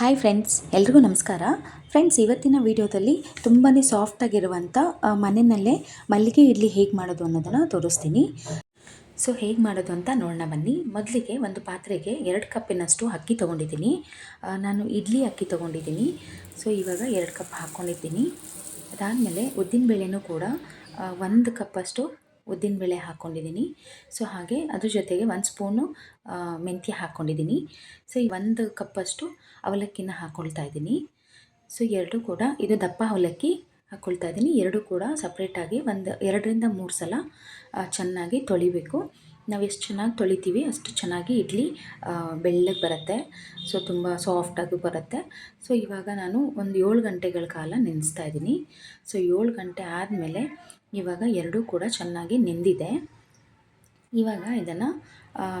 Hi friends ಎಲ್ರಿಗೂ ನಮಸ್ಕಾರ. Friends ಇವತ್ತಿನ ವಿಡಿಯೋದಲ್ಲಿ ತುಂಬಾ ಸಾಫ್ಟಾಗಿರುವಂಥ ಮನೆಯಲ್ಲೇ ಮಲ್ಲಿಗೆ ಇಡ್ಲಿ ಹೇಗೆ ಮಾಡೋದು ಅನ್ನೋದನ್ನು ತೋರಿಸ್ತೀನಿ. ಸೊ ಹೇಗೆ ಮಾಡೋದು ಅಂತ ನೋಡೋಣ ಬನ್ನಿ. ಮೊದಲಿಗೆ ಒಂದು ಪಾತ್ರೆಗೆ ಎರಡು ಕಪ್ಪಿನಷ್ಟು ಅಕ್ಕಿ ತೊಗೊಂಡಿದ್ದೀನಿ. ನಾನು ಇಡ್ಲಿ ಅಕ್ಕಿ ತೊಗೊಂಡಿದ್ದೀನಿ. ಸೊ ಇವಾಗ ಎರಡು ಕಪ್ ಹಾಕ್ಕೊಂಡಿದ್ದೀನಿ ಅದಾದಮೇಲೆ ಉದ್ದಿನಬೇಳೆನೂ ಕೂಡ ಒಂದು ಕಪ್ಪಷ್ಟು ಉದ್ದಿನಬೇಳೆ ಹಾಕ್ಕೊಂಡಿದ್ದೀನಿ. ಸೊ ಹಾಗೆ ಅದ್ರ ಜೊತೆಗೆ ಒಂದು ಸ್ಪೂನು ಮೆಂತ್ಯ ಹಾಕ್ಕೊಂಡಿದ್ದೀನಿ. ಸೊ ಈ ಒಂದು ಕಪ್ಪಷ್ಟು ಅವಲಕ್ಕಿನ ಹಾಕ್ಕೊಳ್ತಾ ಇದ್ದೀನಿ. ಸೊ ಎರಡು ಕೂಡ ಇದು ದಪ್ಪ ಅವಲಕ್ಕಿ ಹಾಕ್ಕೊಳ್ತಾ ಇದ್ದೀನಿ. ಎರಡು ಕೂಡ ಸಪ್ರೇಟಾಗಿ ಒಂದು ಎರಡರಿಂದ ಮೂರು ಸಲ ಚೆನ್ನಾಗಿ ತೊಳಿಬೇಕು. ನಾವು ಎಷ್ಟು ಚೆನ್ನಾಗಿ ತೊಳಿತೀವಿ, ಅಷ್ಟು ಚೆನ್ನಾಗಿ ಇಡ್ಲಿ ಬೆಳ್ಳಗೆ ಬರುತ್ತೆ. ಸೊ ತುಂಬ ಸಾಫ್ಟಾಗೂ ಬರುತ್ತೆ. ಸೊ ಇವಾಗ ನಾನು ಒಂದು ಏಳು ಗಂಟೆಗಳ ಕಾಲ ನೆನೆಸ್ತಾ ಇದ್ದೀನಿ ಸೊ ಏಳು ಗಂಟೆ ಆದಮೇಲೆ ಇವಾಗ ಎರಡೂ ಕೂಡ ಚೆನ್ನಾಗಿ ನೆಂದಿದೆ. ಇವಾಗ ಇದನ್ನು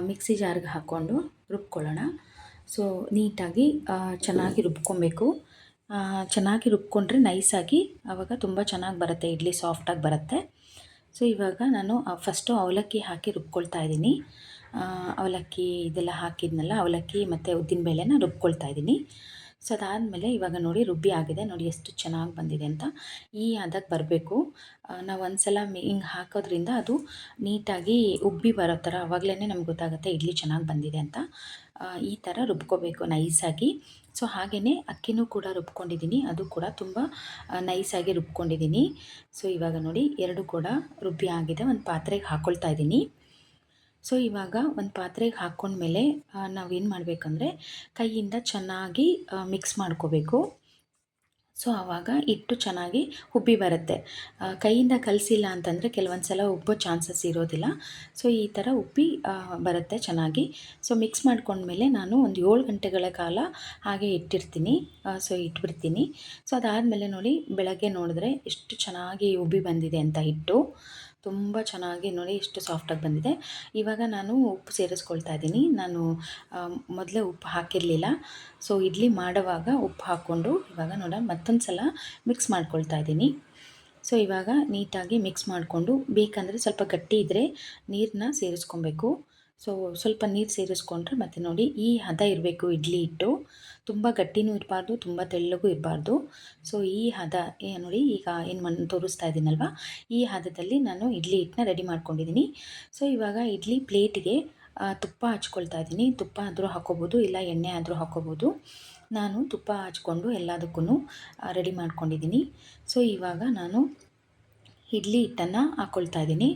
ಮಿಕ್ಸಿ ಜಾರ್ಗೆ ಹಾಕ್ಕೊಂಡು ರುಬ್ಕೊಳ್ಳೋಣ. ಸೊ ನೀಟಾಗಿ ಚೆನ್ನಾಗಿ ರುಬ್ಕೊಬೇಕು. ಚೆನ್ನಾಗಿ ರುಬ್ಕೊಂಡ್ರೆ ನೈಸಾಗಿ ಆವಾಗ ತುಂಬ ಚೆನ್ನಾಗಿ ಬರುತ್ತೆ, ಇಡ್ಲಿ ಸಾಫ್ಟಾಗಿ ಬರುತ್ತೆ. ಸೊ ಇವಾಗ ನಾನು ಫಸ್ಟು ಅವಲಕ್ಕಿ ಹಾಕಿ ರುಬ್ಕೊಳ್ತಾ ಇದ್ದೀನಿ. ಅವಲಕ್ಕಿ ಇದೆಲ್ಲ ಹಾಕಿದ್ನಲ್ಲ, ಅವಲಕ್ಕಿ ಮತ್ತು ಉದ್ದಿನ ಬೇಳೆನ ರುಬ್ಕೊಳ್ತಾ ಇದ್ದೀನಿ. ಸೊ ಅದಾದಮೇಲೆ ಇವಾಗ ನೋಡಿ ರುಬ್ಬಿ ಆಗಿದೆ. ನೋಡಿ ಎಷ್ಟು ಚೆನ್ನಾಗಿ ಬಂದಿದೆ ಅಂತ. ಈ ಹದಕ್ಕೆ ಬರಬೇಕು. ನಾವು ಒಂದು ಸಲ ಹಿಂಗೆ ಹಾಕೋದ್ರಿಂದ ಅದು ನೀಟಾಗಿ ಉಬ್ಬಿ ಬರೋ ಥರ ಆವಾಗಲೇ ನಮ್ಗೆ ಗೊತ್ತಾಗುತ್ತೆ ಇಡ್ಲಿ ಚೆನ್ನಾಗಿ ಬಂದಿದೆ ಅಂತ. ಈ ಥರ ರುಬ್ಕೋಬೇಕು ನೈಸಾಗಿ. ಸೊ ಹಾಗೆಯೇ ಅಕ್ಕಿನೂ ಕೂಡ ರುಬ್ಕೊಂಡಿದ್ದೀನಿ ಅದು ಕೂಡ ತುಂಬ ನೈಸಾಗಿ ರುಬ್ಕೊಂಡಿದ್ದೀನಿ ಸೊ, ಇವಾಗ ನೋಡಿ ಎರಡು ಕೂಡ ರುಬ್ಬಿ ಆಗಿದೆ. ಒಂದು ಪಾತ್ರೆಗೆ ಹಾಕ್ಕೊಳ್ತಾ ಇದ್ದೀನಿ ಸೊ ಇವಾಗ ಒಂದು ಪಾತ್ರೆಗೆ ಹಾಕ್ಕೊಂಡ್ಮೇಲೆ ನಾವೇನು ಮಾಡಬೇಕಂದ್ರೆ ಕೈಯಿಂದ ಚೆನ್ನಾಗಿ ಮಿಕ್ಸ್ ಮಾಡ್ಕೋಬೇಕು. ಸೊ ಆವಾಗ ಇಟ್ಟು ಚೆನ್ನಾಗಿ ಉಬ್ಬಿ ಬರುತ್ತೆ. ಕೈಯಿಂದ ಕಲಸಿಲ್ಲ ಅಂತಂದರೆ ಕೆಲವೊಂದು ಸಲ ಉಬ್ಬೋ ಚಾನ್ಸಸ್ ಇರೋದಿಲ್ಲ. ಸೊ ಈ ಥರ ಉಬ್ಬಿ ಬರುತ್ತೆ ಚೆನ್ನಾಗಿ. ಸೊ ಮಿಕ್ಸ್ ಮಾಡ್ಕೊಂಡ್ಮೇಲೆ ನಾನು ಒಂದು ಏಳು ಗಂಟೆಗಳ ಕಾಲ ಹಾಗೆ ಇಟ್ಟಿರ್ತೀನಿ. ಸೊ ಇಟ್ಬಿಡ್ತೀನಿ. ಸೊ ಅದಾದಮೇಲೆ ನೋಡಿ, ಬೆಳಗ್ಗೆ ನೋಡಿದ್ರೆ ಎಷ್ಟು ಚೆನ್ನಾಗಿ ಉಬ್ಬಿ ಬಂದಿದೆ ಅಂತ ಹಿಟ್ಟು. ತುಂಬ ಚೆನ್ನಾಗಿ ನೋಡಿ ಎಷ್ಟು ಸಾಫ್ಟಾಗಿ ಬಂದಿದೆ. ಇವಾಗ ನಾನು ಉಪ್ಪು ಸೇರಿಸ್ಕೊಳ್ತಾ ಇದ್ದೀನಿ. ನಾನು ಮೊದಲೇ ಉಪ್ಪು ಹಾಕಿರಲಿಲ್ಲ. ಸೊ ಇಡ್ಲಿ ಮಾಡುವಾಗ ಉಪ್ಪು ಹಾಕ್ಕೊಂಡು ಇವಾಗ ನೋಡ ಮತ್ತೊಂದು ಸಲ ಮಿಕ್ಸ್ ಮಾಡ್ಕೊಳ್ತಾ ಇದ್ದೀನಿ. ಸೊ ಇವಾಗ ನೀಟಾಗಿ ಮಿಕ್ಸ್ ಮಾಡಿಕೊಂಡು ಬೇಕಂದರೆ ಸ್ವಲ್ಪ ಗಟ್ಟಿ ಇದ್ದರೆ ನೀರನ್ನ ಸೇರಿಸ್ಕೊಬೇಕು. ಸೊ ಸ್ವಲ್ಪ ನೀರು ಸೇರಿಸ್ಕೊಂಡ್ರೆ ಮತ್ತು ನೋಡಿ ಈ ಹದ ಇರಬೇಕು ಇಡ್ಲಿ ಹಿಟ್ಟು. ತುಂಬ ಗಟ್ಟಿನೂ ಇರಬಾರ್ದು, ತುಂಬ ತೆಳ್ಳಗೂ ಇರಬಾರ್ದು. ಸೊ ಈ ಹದ, ಏ, ನೋಡಿ, ಈಗ ಏನು ಮಣ್ಣು ತೋರಿಸ್ತಾ ಇದ್ದೀನಲ್ವ ಈ ಹದದಲ್ಲಿ ನಾನು ಇಡ್ಲಿ ಹಿಟ್ಟನ್ನ ರೆಡಿ ಮಾಡ್ಕೊಂಡಿದ್ದೀನಿ ಸೊ ಇವಾಗ ಇಡ್ಲಿ ಪ್ಲೇಟಿಗೆ ತುಪ್ಪ ಹಚ್ಕೊಳ್ತಾ ಇದ್ದೀನಿ ತುಪ್ಪ ಆದರೂ ಹಾಕೋಬೋದು, ಇಲ್ಲ ಎಣ್ಣೆ ಆದರೂ ಹಾಕೋಬೋದು. ನಾನು ತುಪ್ಪ ಹಚ್ಕೊಂಡು ಎಲ್ಲದಕ್ಕೂ ರೆಡಿ ಮಾಡ್ಕೊಂಡಿದ್ದೀನಿ ಸೊ ಇವಾಗ ನಾನು ಇಡ್ಲಿ ಹಿಟ್ಟನ್ನು ಹಾಕ್ಕೊಳ್ತಾ ಇದ್ದೀನಿ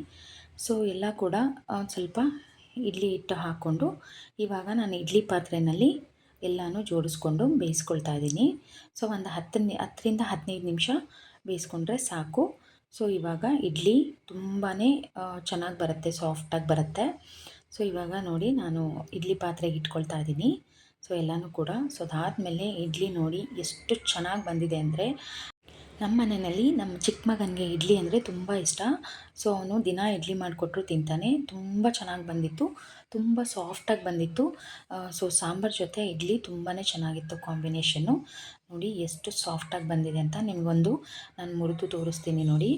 ಸೊ ಎಲ್ಲ ಕೂಡ ಸ್ವಲ್ಪ ಇಡ್ಲಿ ಹಿಟ್ಟು ಹಾಕ್ಕೊಂಡು, ಇವಾಗ ನಾನು ಇಡ್ಲಿ ಪಾತ್ರೆಯಲ್ಲಿ ಎಲ್ಲನೂ ಜೋಡಿಸ್ಕೊಂಡು ಬೇಯಿಸ್ಕೊಳ್ತಾ ಇದ್ದೀನಿ. ಸೊ ಒಂದು ಹತ್ತು ಹತ್ತರಿಂದ ಹದಿನೈದು ನಿಮಿಷ ಬೇಯಿಸ್ಕೊಂಡ್ರೆ ಸಾಕು. ಸೊ ಇವಾಗ ಇಡ್ಲಿ ತುಂಬಾ ಚೆನ್ನಾಗಿ ಬರುತ್ತೆ ಸಾಫ್ಟಾಗಿ ಬರುತ್ತೆ. ಸೊ ಇವಾಗ ನೋಡಿ ನಾನು ಇಡ್ಲಿ ಪಾತ್ರೆಗೆ ಇಟ್ಕೊಳ್ತಾ ಇದ್ದೀನಿ. ಸೊ ಎಲ್ಲನೂ ಕೂಡ ಸೊ ಅದಾದಮೇಲೆ ಇಡ್ಲಿ ನೋಡಿ ಎಷ್ಟು ಚೆನ್ನಾಗಿ ಬಂದಿದೆ ಅಂದರೆ ನಮ್ಮ ಮನೆಯಲ್ಲಿ ನಮ್ಮ ಚಿಕ್ಕ ಮಗನಿಗೆ ಇಡ್ಲಿ ಅಂದರೆ ತುಂಬ ಇಷ್ಟ. ಸೊ, ಅವನು ದಿನ ಇಡ್ಲಿ ಮಾಡಿಕೊಟ್ರು ತಿಂತಾನೆ. ತುಂಬ ಚೆನ್ನಾಗಿ ಬಂದಿತ್ತು. ತುಂಬ ಸಾಫ್ಟಾಗಿ ಬಂದಿತ್ತು. ಸೊ, ಸಾಂಬಾರ್ ಜೊತೆ ಇಡ್ಲಿ ತುಂಬಾ ಚೆನ್ನಾಗಿತ್ತು ಕಾಂಬಿನೇಷನ್ನು. ನೋಡಿ ಎಷ್ಟು ಸಾಫ್ಟಾಗಿ ಬಂದಿದೆ ಅಂತ ನಿಮಗೊಂದು ನಾನು ಮುರಿದು ತೋರಿಸ್ತೀನಿ ನೋಡಿ.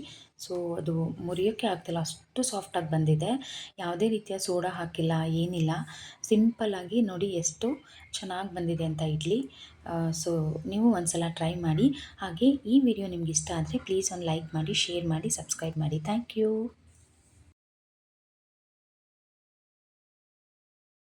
ಸೊ ಅದು ಮುರಿಯೋಕ್ಕೆ ಆಗ್ತಿಲ್ಲ, ಅಷ್ಟು ಸಾಫ್ಟಾಗಿ ಬಂದಿದೆ. ಯಾವುದೇ ರೀತಿಯ ಸೋಡಾ ಹಾಕಿಲ್ಲ, ಏನಿಲ್ಲ. ಸಿಂಪಲ್ಲಾಗಿ ನೋಡಿ ಎಷ್ಟು ಚೆನ್ನಾಗಿ ಬಂದಿದೆ ಅಂತ ಇಡ್ಲಿ. ಸೊ ನೀವು ಒಂದು ಸಲ ಟ್ರೈ ಮಾಡಿ. ಹಾಗೆ ಈ ವಿಡಿಯೋ ನಿಮ್ಗೆ ಇಷ್ಟ ಆದರೆ ಪ್ಲೀಸ್ ಒಂದು ಲೈಕ್ ಮಾಡಿ ಶೇರ್ ಮಾಡಿ ಸಬ್ಸ್ಕ್ರೈಬ್ ಮಾಡಿ. Thank you